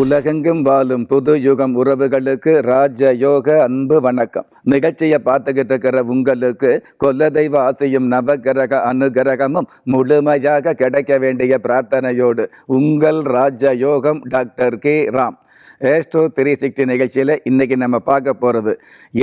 உலகெங்கும் வாழும் புது யுகம் உறவுகளுக்கு ராஜ யோக அன்பு வணக்கம். நிகழ்ச்சியை பார்த்துக்கிட்டு இருக்கிற உங்களுக்கு கொல்ல தெய்வ ஆசையும் நவகிரக அனுகிரகமும் முழுமையாக கிடைக்க வேண்டிய பிரார்த்தனையோடு உங்கள் ராஜ யோகம் doctor K. Ram. Astro three sixty நிகழ்ச்சியில் இன்றைக்கி நம்ம பார்க்க போகிறது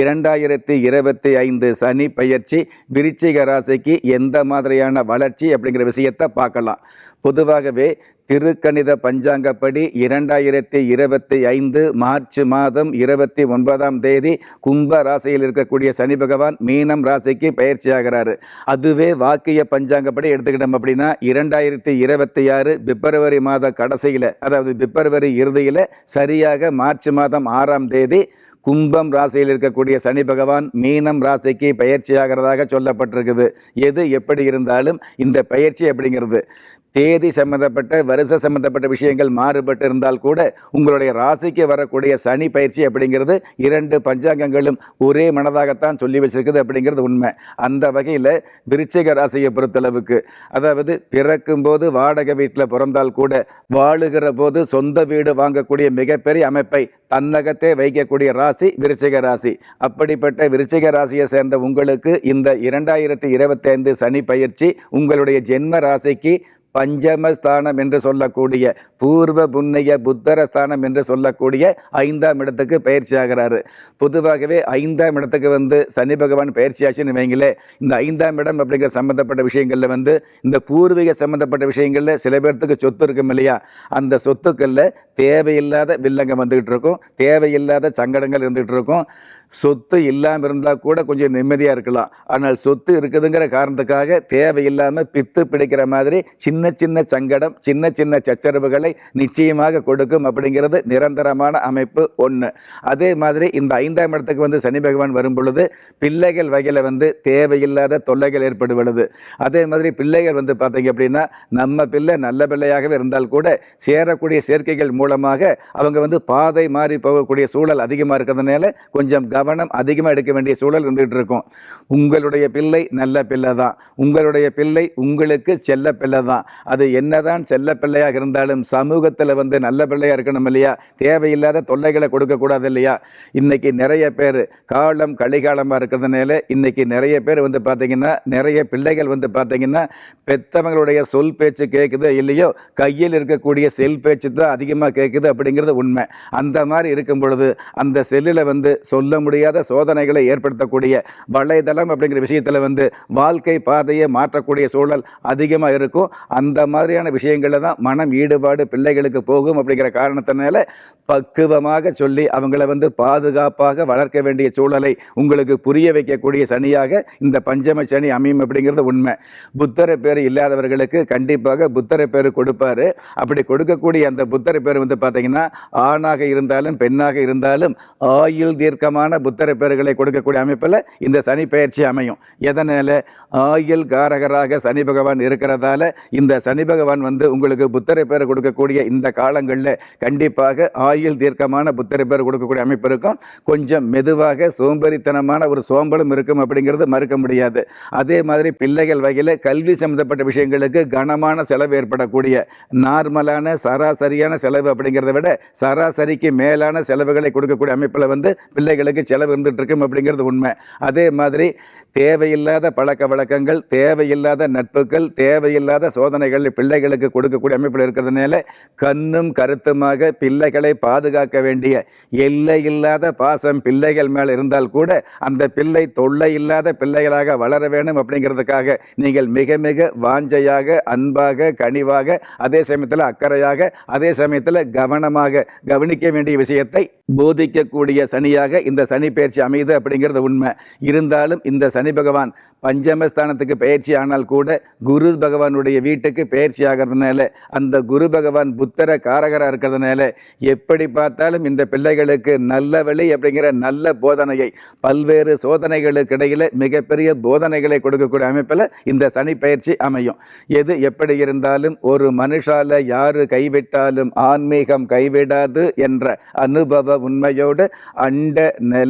இரண்டாயிரத்தி இருபத்தி ஐந்து சனி பயிற்சி விருச்சிக ராசிக்கு எந்த மாதிரியான வளர்ச்சி அப்படிங்கிற விஷயத்தை பார்க்கலாம். பொதுவாகவே திருக்கணித பஞ்சாங்கப்படி இரண்டாயிரத்தி இருபத்தி ஐந்து மார்ச் மாதம் இருபத்தி ஒன்பதாம் தேதி கும்ப ராசியில் இருக்கக்கூடிய சனி பகவான் மீனம் ராசிக்கு பயிற்சி ஆகிறாரு அதுவே வாக்கிய பஞ்சாங்கப்படி எடுத்துக்கிட்டோம் அப்படின்னா இரண்டாயிரத்தி இருபத்தி ஆறு பிப்ரவரி மாத கடைசியில் அதாவது பிப்ரவரி இறுதியில் சரியாக மார்ச் மாதம் ஆறாம் தேதி கும்பம் ராசியில் இருக்கக்கூடிய சனி பகவான் மீனம் ராசிக்கு பயிற்சி ஆகிறதாக சொல்லப்பட்டிருக்குது. எது எப்படி இருந்தாலும் இந்த பயிற்சி அப்படிங்கிறது. தேதி சம்பந்தப்பட்ட வருஷ சம்பந்தப்பட்ட விஷயங்கள் மாறுபட்டு இருந்தால் கூட உங்களுடைய ராசிக்கு வரக்கூடிய சனி பயிற்சி அப்படிங்கிறது இரண்டு பஞ்சாங்கங்களும் ஒரே மனதாகத்தான் சொல்லி வச்சிருக்குது அப்படிங்கிறது உண்மை. அந்த வகையில் விருச்சிக ராசியை பொறுத்தளவுக்கு அதாவது பிறக்கும்போது வாடகை வீட்டில் பிறந்தால் கூட வாழுகிற போது சொந்த வீடு வாங்கக்கூடிய மிகப்பெரிய அமைப்பை தன்னகத்தே வைக்கக்கூடிய ராசி விருச்சிக ராசி. அப்படிப்பட்ட விருச்சிக ராசியை சேர்ந்த உங்களுக்கு இந்த இரண்டாயிரத்தி இருபத்தைந்து சனி பயிற்சி உங்களுடைய ஜென்ம ராசிக்கு பஞ்சமஸ்தானம் என்று சொல்லக்கூடிய பூர்வ புண்ணிய புத்தர ஸ்தானம் என்று சொல்லக்கூடிய ஐந்தாம் இடத்துக்கு பயிற்சி ஆகிறாரு. பொதுவாகவே ஐந்தாம் இடத்துக்கு வந்து சனி பகவான் பயிற்சி ஆச்சுன்னு வைங்களே இந்த ஐந்தாம் இடம் அப்படிங்கிற சம்மந்தப்பட்ட விஷயங்களில் வந்து இந்த பூர்வீக சம்மந்தப்பட்ட விஷயங்களில் சில பேர்த்துக்கு சொத்து இருக்கும் இல்லையா? அந்த சொத்துக்களில் தேவையில்லாத வில்லங்கம் வந்துகிட்டு இருக்கும் தேவையில்லாத சங்கடங்கள் இருந்துகிட்டு இருக்கும். சொத்து இல்லாமல் இருந்தால் கூட கொஞ்சம் நிம்மதியாக இருக்கலாம். ஆனால் சொத்து இருக்குதுங்கிற காரணத்துக்காக தேவையில்லாமல் பித்து பிடிக்கிற மாதிரி சின்ன சின்ன சங்கடம் சின்ன சின்ன சச்சரவுகளை நிச்சயமாக கொடுக்கும் அப்படிங்கிறது நிரந்தரமான அமைப்பு ஒன்று அதே மாதிரி இந்த ஐந்தாம் இடத்துக்கு வந்து சனி பகவான் வரும் பொழுது பிள்ளைகள் வகையில் வந்து தேவையில்லாத தொல்லைகள் ஏற்படுவது அதே மாதிரி பிள்ளைகள் வந்து பார்த்தீங்க அப்படின்னா நம்ம பிள்ளை நல்ல பிள்ளையாகவே இருந்தால் கூட சேரக்கூடிய சேர்க்கைகள் மூலமாக அவங்க வந்து பாதை மாறி போகக்கூடிய சூழல் அதிகமாக இருக்கிறதுனால கொஞ்சம் கவனம் அதிகமாக எடுக்க வேண்டிய சூழல் இருந்துகிட்டு இருக்கும். உங்களுடைய பிள்ளை நல்ல பிள்ளை தான் உங்களுடைய பிள்ளை உங்களுக்கு செல்ல பிள்ளை தான் அது என்னதான் செல்ல பிள்ளையாக இருந்தாலும் சமூகத்தில் வந்து நல்ல பிள்ளையாக இருக்கணும் இல்லையா? தேவையில்லாத தொல்லைகளை கொடுக்கக்கூடாது இல்லையா? இன்னைக்கு நிறைய பேர் காலம் கலிகாலமாக இருக்கிறதுனால இன்னைக்கு நிறைய பேர் வந்து பார்த்தீங்கன்னா நிறைய பிள்ளைகள் வந்து பார்த்தீங்கன்னா பெத்தவங்களுடைய சொல் பேச்சு கேட்குதோ இல்லையோ கையில் இருக்கக்கூடிய செல் பேச்சு தான் அதிகமாக கேட்குது அப்படிங்கிறது உண்மை. அந்த மாதிரி இருக்கும் பொழுது அந்த செல்லில் வந்து சொல்ல முடியும் முடியாத சோதனைகளை ஏற்படுத்தக்கூடிய வலைதளம் அப்படிங்கிற விஷயத்தில் வந்து வாழ்க்கை பாதையை மாற்றக்கூடிய சூழல் அதிகமாக இருக்கும். அந்த மாதிரியான விஷயங்களில் தான் மனம் ஈடுபாடு பிள்ளைகளுக்கு போகும் அப்படிங்கிற காரணத்தினால பக்குவமாக சொல்லி அவங்கள வந்து பாதுகாப்பாக வளர்க்க வேண்டிய சூழலை உங்களுக்கு புரிய வைக்கக்கூடிய சனியாக இந்த பஞ்சம சனி அமையும் அப்படிங்கிறது உண்மை. புத்தர பேர் இல்லாதவர்களுக்கு கண்டிப்பாக புத்தர பேர் கொடுப்பாரு. அப்படி கொடுக்கக்கூடிய அந்த புத்தர பேர் வந்து பார்த்தீங்கன்னா ஆணாக இருந்தாலும் பெண்ணாக இருந்தாலும் ஆயுள் தீர்க்கமான புத்தர பேர்களை கொடுக்கக்கூடிய அமைப்பில் இந்த சனி பயிற்சி அமையும். எதனால்? ஆயுள் காரகராக சனி பகவான் இருக்கிறதால இந்த சனி பகவான் வந்து உங்களுக்கு புத்தர பேர் கொடுக்கக்கூடிய இந்த காலங்களில் கண்டிப்பாக ஆயுள் தீர்க்கமான புத்தர பேர் கொடுக்கக்கூடிய அமைப்பு இருக்கும். கொஞ்சம் மெதுவாக சோம்பேறித்தனமான ஒரு சோம்பலும் இருக்கும் அப்படிங்கிறது மறுக்க முடியாது. அதே மாதிரி பிள்ளைகள் வகையில் கல்வி சம்பந்தப்பட்ட விஷயங்களுக்கு கனமான செலவு ஏற்படக்கூடிய நார்மலான சராசரியான செலவு அப்படிங்கிறத விட சராசரிக்கு மேலான செலவுகளை கொடுக்கக்கூடிய அமைப்பில் வந்து பிள்ளைகளுக்கு செலவு இருந்துட்டு இருக்கும் அப்படிங்கிறது உண்மை. அதே மாதிரி தேவையில்லாத பழக்க வழக்கங்கள் தேவையில்லாத நட்புகள் தேவையில்லாத சோதனைகள் பிள்ளைகளுக்கு கொடுக்கக்கூடிய அமைப்பில் இருக்கிறதுனால கண்ணும் கருத்துமாக பிள்ளைகளை பாதுகாக்க வேண்டிய எல்லையில்லாத பாசம் பிள்ளைகள் மேலே இருந்தால் கூட அந்த பிள்ளை தொல்லை இல்லாத பிள்ளைகளாக வளர வேணும் அப்படிங்கிறதுக்காக நீங்கள் மிக மிக வாஞ்சையாக அன்பாக கனிவாக அதே சமயத்தில் அக்கறையாக அதே சமயத்தில் கவனமாக கவனிக்க வேண்டிய விஷயத்தை போதிக்கக்கூடிய சனியாக இந்த சனி பயிற்சி அமையுது அப்படிங்கிறது உண்மை. இருந்தாலும் இந்த சனி பகவான் பஞ்சமஸ்தானத்துக்கு பயிற்சி ஆனால் கூட குரு பகவானுடைய வீட்டுக்கு பயிற்சி ஆகிறதுனால அந்த குரு பகவான் புத்தர காரகராக இருக்கிறதுனால எப்படி பார்த்தாலும் இந்த பிள்ளைகளுக்கு நல்ல வழி அப்படிங்கிற நல்ல போதனையை பல்வேறு சோதனைகளுக்கு இடையில் மிகப்பெரிய போதனைகளை கொடுக்கக்கூடிய அமைப்பில் இந்த சனி பயிற்சி அமையும். எது எப்படி இருந்தாலும் ஒரு மனுஷால யாரு கைவிட்டாலும் ஆன்மீகம் கைவிடாது என்ற அனுபவ உண்மையோடு அண்ட நில